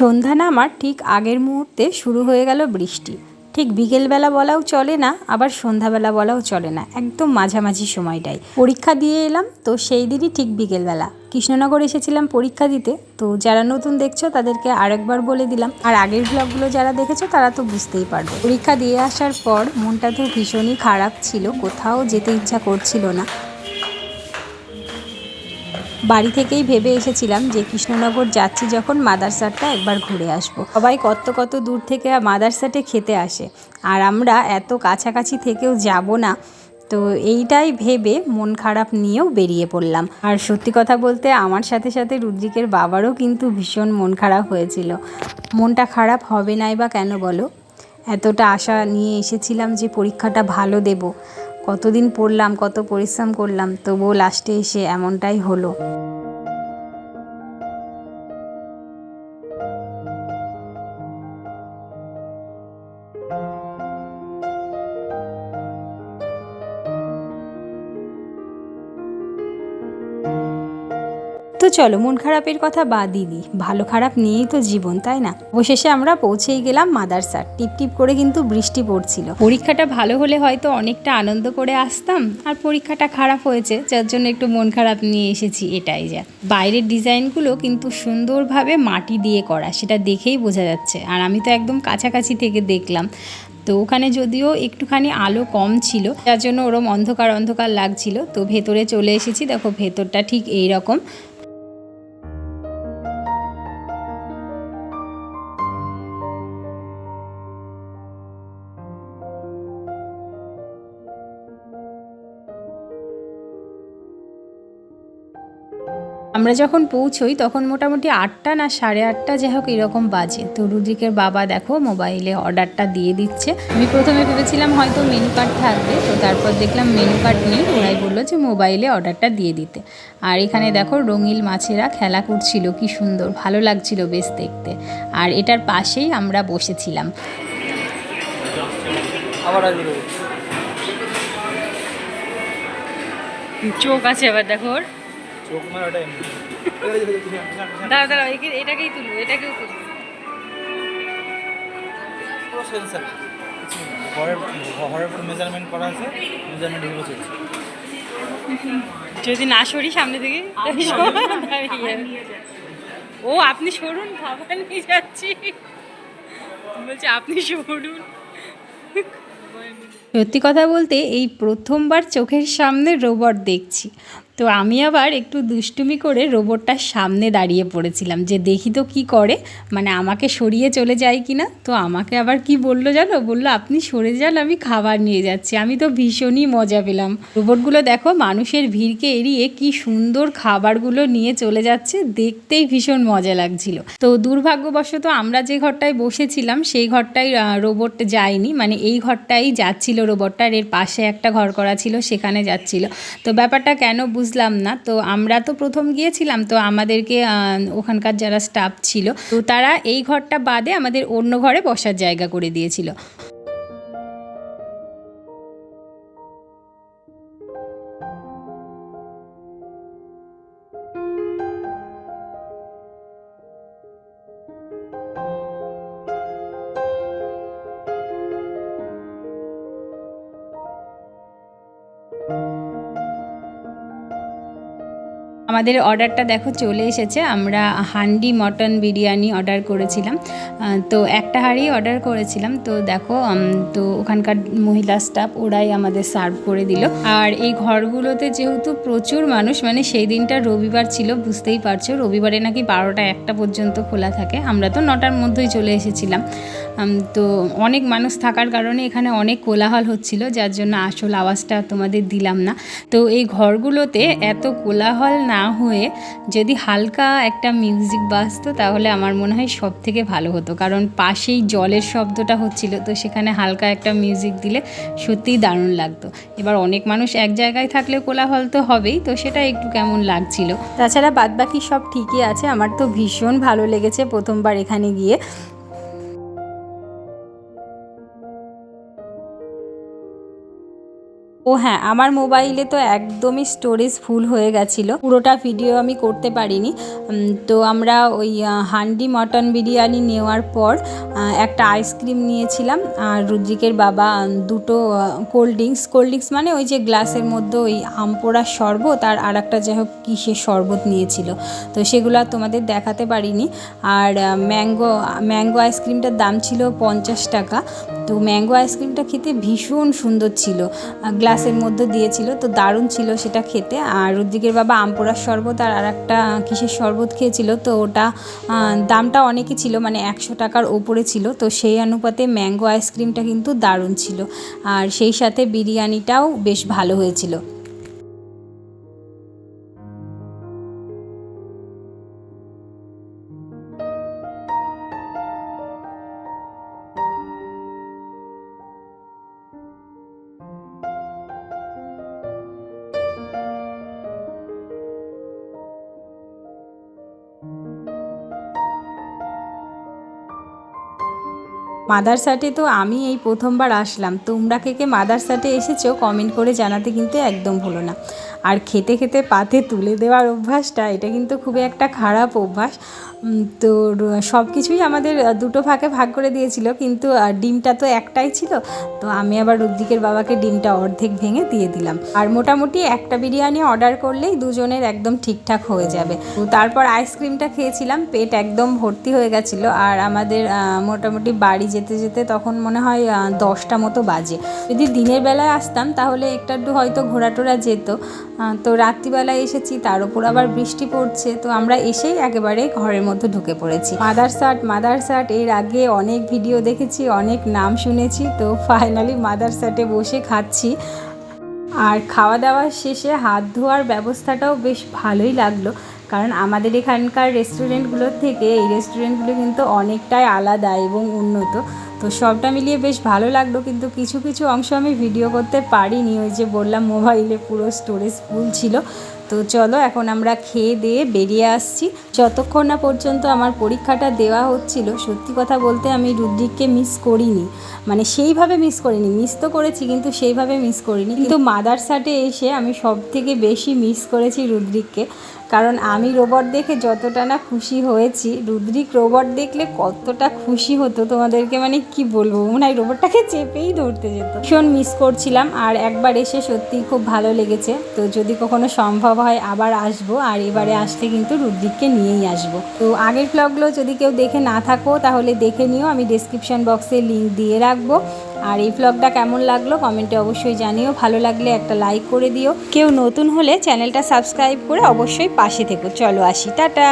সন্ধ্যা নামার ঠিক আগের মুহূর্তে শুরু হয়ে গেল বৃষ্টি। ঠিক বিকেলবেলা বলাও চলে না, আবার সন্ধ্যাবেলা বলাও চলে না। একদম মাঝামাঝি সময়টাই। পরীক্ষা দিয়ে এলাম, তো সেই দিনই ঠিক বিকেলবেলা। কৃষ্ণনগর এসেছিলাম পরীক্ষা দিতে, তো যারা নতুন দেখছ তাদেরকে আরেকবার বলে দিলাম। আর আগের ব্লগগুলো যারা দেখেছ তারা তো বুঝতেই পারবে। পরীক্ষা দিয়ে আসার পর মনটা তো ভীষণই খারাপ ছিল, কোথাও যেতে ইচ্ছা করছিল না। বাড়ি থেকেই ভেবে এসেছিলাম যে কৃষ্ণনগর যাচ্ছি যখন মাদারসাটটা একবার ঘুরে আসব। সবাই কত কত দূর থেকে মাদারসাটে খেতে আসে। আর আমরা এত কাছাকাছি থেকেও যাব না, তো এইটাই ভেবে মন খারাপ নিয়েও বেরিয়ে পড়লাম। আর সত্যি কথা বলতে আমার সাথে সাথে রুদ্রিকের বাবারও কিন্তু ভীষণ মন খারাপ হয়েছিল। মনটা খারাপ হবে নাই বা কেন বলো? এতটা আশা নিয়ে এসেছিলাম যে পরীক্ষাটা ভালো দেব। কতদিন পড়লাম, কত পরিশ্রম করলাম, তবুও লাস্টে এসে এমনটাই হলো। চলো, মন খারাপের কথা বাদই দিই। ভালো খারাপ নিয়েই তো জীবন, তাই না? অবশেষে আমরা পৌঁছেই গেলাম মাদারসার টিপ টিপ করে কিন্তু বৃষ্টি পড়ছিল। পরীক্ষাটা ভালো হলে হয়তো অনেকটা আনন্দ করে আসতাম, আর পরীক্ষাটা খারাপ হয়েছে, যার জন্য একটু মন খারাপ নিয়ে এসেছি, এটাই যা। বাইরের ডিজাইনগুলো কিন্তু সুন্দরভাবে মাটি দিয়ে করা, সেটা দেখেই বোঝা যাচ্ছে। আর আমি তো একদম কাছাকাছি থেকে দেখলাম। তো ওখানে যদিও একটুখানি আলো কম ছিল, যার জন্য ওরম অন্ধকার অন্ধকার লাগছিল, তো ভেতরে চলে এসেছি। দেখো, ভেতরটা ঠিক এই রকম আমরা যখন পৌঁছই তখন মোটামুটি আটটা না সাড়ে আটটা যাই হোক এরকম বাজে। তো রুদ্রিকের বাবা দেখো মোবাইলে অর্ডারটা দিয়ে দিচ্ছে। আমি প্রথমে ভেবেছিলাম হয়তো মেনু কার্ড থাকবে তো তারপর দেখলাম মেনু কার্ড নেই ওরাই বলল যে মোবাইলে অর্ডারটা দিয়ে দিতে। আর এখানে দেখো রঙিল মাছেরা খেলা করছিল কি সুন্দর ভালো লাগছিল বেশ দেখতে। আর এটার পাশেই আমরা বসেছিলাম। আবার চোখ আছে এবার দেখো ওর। চোখ ওটা এমনি দাঁড়া দাঁড়া এটাকেই তুলবো এটাকেও তুলবো। পুরো সেন্সার ঘরের ঘরের উপর মেজারমেন্ট করা আছে মেজারমেন্ট এগুলো চলছে যদি না সরি সামনে থেকে ও আপনি সরুন খাবার নিয়ে যাচ্ছি। বলছে আপনি সরুন। সত্যি কথা বলতে এই প্রথমবার চোখের সামনে রোবট দেখছি। তো আমি আবার একটু দুষ্টুমি করে রোবটটার সামনে দাঁড়িয়ে পড়েছিলাম যে দেখি তো কি করে মানে আমাকে সরিয়ে চলে যায় কি না তো আমাকে আবার কি বলল জানো? বলল আপনি সরে যান আমি খাবার নিয়ে যাচ্ছি। আমি তো ভীষণই মজা পেলাম। রোবটগুলো দেখো মানুষের ভিড়কে এড়িয়ে কি সুন্দর খাবারগুলো নিয়ে চলে যাচ্ছে দেখতেই ভীষণ মজা লাগছিল। তো দুর্ভাগ্যবশত আমরা যে ঘরটায় বসেছিলাম সেই ঘরটায় আহ, রোবট যায়নি। মানে এই ঘরটাই যাচ্ছিল রোবটটার এর পাশে একটা ঘর করা ছিল সেখানে যাচ্ছিল। তো ব্যাপারটা কেন বুঝলাম না। তো আমরা তো প্রথম গিয়েছিলাম, তো আমাদেরকে ওখানকার যারা স্টাফ ছিল, তো তারা এই ঘরটা বাদে আমাদের অন্য ঘরে বসার জায়গা করে দিয়েছিল। আমাদের অর্ডারটা দেখো চলে এসেছে। আমরা হান্ডি মটন বিরিয়ানি অর্ডার করেছিলাম। তো একটা হাঁড়ি অর্ডার করেছিলাম। তো দেখো তো ওখানকার মহিলা স্টাফ ওরাই আমাদের সার্ভ করে দিল। আর এই ঘরগুলোতে যেহেতু প্রচুর মানুষ মানে সেই দিনটা রবিবার ছিল, বুঝতেই পারছ। রবিবারে নাকি বারোটা একটা পর্যন্ত খোলা থাকে। আমরা তো নটার মধ্যেই চলে এসেছিলাম। তো অনেক মানুষ থাকার কারণে এখানে অনেক কোলাহল হচ্ছিল, যার জন্য আসল আওয়াজটা তোমাদের দিলাম না। তো এই ঘরগুলোতে এত কোলাহল না হয়ে যদি হালকা একটা মিউজিক বাজতো, তাহলে আমার মনে হয় সব থেকে ভালো হতো। কারণ পাশেই জলের শব্দটা হচ্ছিল, তো সেখানে হালকা একটা মিউজিক দিলে সত্যিই দারুণ লাগতো। এবার অনেক মানুষ এক জায়গায় থাকলে কোলাহল তো হবেই, তো সেটা একটু কেমন লাগছিল। তাছাড়া বাদবাকি সব ঠিকই আছে, আমার তো ভীষণ ভালো লেগেছে প্রথমবার এখানে গিয়ে। ও হ্যাঁ আমার মোবাইলে তো একদমই স্টোরেজ ফুল হয়ে গেছিল। পুরোটা ভিডিও আমি করতে পারিনি। তো আমরা ওই হান্ডি মটন বিরিয়ানি নেওয়ার পর একটা আইসক্রিম নিয়েছিলাম। আর রুদ্রিকের বাবা দুটো কোল্ড ড্রিঙ্কস কোল্ড ড্রিঙ্কস মানে ওই যে গ্লাসের মধ্যে ওই আমপোড়ার শরবত আর আর একটা যাই হোক কিসের শরবত নিয়েছিল। তো সেগুলো তোমাদের দেখাতে পারিনি। আর ম্যাঙ্গো ম্যাঙ্গো আইসক্রিমটার দাম ছিল পঞ্চাশ টাকা। তো ম্যাঙ্গো আইসক্রিমটা খেতে ভীষণ সুন্দর ছিল। গ্লাসের মধ্যে দিয়েছিল তো দারুণ ছিল সেটা খেতে। আর রুদ্রিকের বাবা আমপোড়ার শরবত আর আর একটা কিসের শরবত খেয়েছিল তো ওটা দামটা অনেকই ছিল মানে একশো টাকার ওপরে ছিল। তো সেই অনুপাতে ম্যাঙ্গো আইসক্রিমটা কিন্তু দারুণ ছিল। আর সেই সাথে বিরিয়ানিটাও বেশ ভালো হয়েছিল। মাদারসাটে তো আমি এই প্রথমবার আসলাম। তোমরা কে কে মাদারসাটে এসেছ কমেন্ট করে জানাতে কিন্তু একদম ভুলো না। আর খেতে খেতে পাতে তুলে দেওয়ার অভ্যাসটা, এটা কিন্তু খুবই একটা খারাপ অভ্যাস। তো সব কিছুই আমাদের দুটো ভাগে ভাগ করে দিয়েছিল, কিন্তু ডিমটা তো একটাই ছিল। তো আমি আবার রুদ্দিকের বাবাকে ডিমটা অর্ধেক ভেঙে দিয়ে দিলাম। আর মোটামুটি একটা বিরিয়ানি অর্ডার করলেই দুজনের একদম ঠিকঠাক হয়ে যাবে। তো তারপর আইসক্রিমটা খেয়েছিলাম, পেট একদম ভর্তি হয়ে গেছিল। আর আমাদের মোটামুটি বাড়ি যেতে যেতে তখন মনে হয় দশটা মতো বাজে। যদি দিনের বেলায় আসতাম, তাহলে একটু হয়তো ঘোরা টোরা যেত তো রাত্রিবেলায় এসেছি, তার উপর আবার বৃষ্টি পড়ছে। তো আমরা এসেই একেবারে ঘরের মধ্যে ঢুকে পড়েছি। মাদারসাট মাদারসাট এর আগে অনেক ভিডিও দেখেছি, অনেক নাম শুনেছি। তো ফাইনালি মাদার মাদারসাটে বসে খাচ্ছি। আর খাওয়া দাওয়া শেষে হাত ধোয়ার ব্যবস্থাটাও বেশ ভালোই লাগল। কারণ আমাদের এখানকার রেস্টুরেন্টগুলোর থেকে এই রেস্টুরেন্টগুলো কিন্তু অনেকটাই আলাদা এবং উন্নত। তো সবটা মিলিয়ে বেশ ভালো লাগল, কিন্তু কিছু কিছু অংশ আমি ভিডিও করতে পারিনি। ওই যে বললাম মোবাইলে পুরো স্টোরেজ ফুল ছিল। তো চলো, এখন আমরা খেয়ে দিয়ে বেরিয়ে আসছি। যতক্ষণ না পর্যন্ত আমার পরীক্ষাটা দেওয়া হচ্ছিল, সত্যি কথা বলতে আমি রুদ্রিককে মিস করিনি। মানে সেইভাবে মিস করিনি মিস তো করেছি, কিন্তু সেইভাবে মিস করিনি। কিন্তু মাদার মাদারসাটে এসে আমি সব থেকে বেশি মিস করেছি রুদ্রিককে। কারণ আমি রোবট দেখে যতটা না খুশি হয়েছি, রুদ্রিক রোবট দেখলে কতটা খুশি হতো তোমাদেরকে মানে কি বলব? মনে হয় রোবটটাকে চেপেই ধরতে যেত। ভীষণ মিস করছিলাম আর একবার এসে সত্যিই খুব ভালো লেগেছে। তো যদি কখনো সম্ভব হয়, আবার আসব আর এবারে আসলে কিন্তু রুদ্রিককে নিয়েই আসব। তো আগের ব্লগগুলো যদি কেউ দেখে না থাকো, তাহলে দেখে নিও। আমি ডিসক্রিপশন বক্সে লিঙ্ক দিয়ে রাখব। আর এই ব্লগটা কেমন লাগল কমেন্টে অবশ্যই জানিও। ভালো লাগলে একটা লাইক করে দিও। কেউ নতুন হলে চ্যানেলটা সাবস্ক্রাইব করে অবশ্যই পাশে থেকো। চলো আসি, টাটা!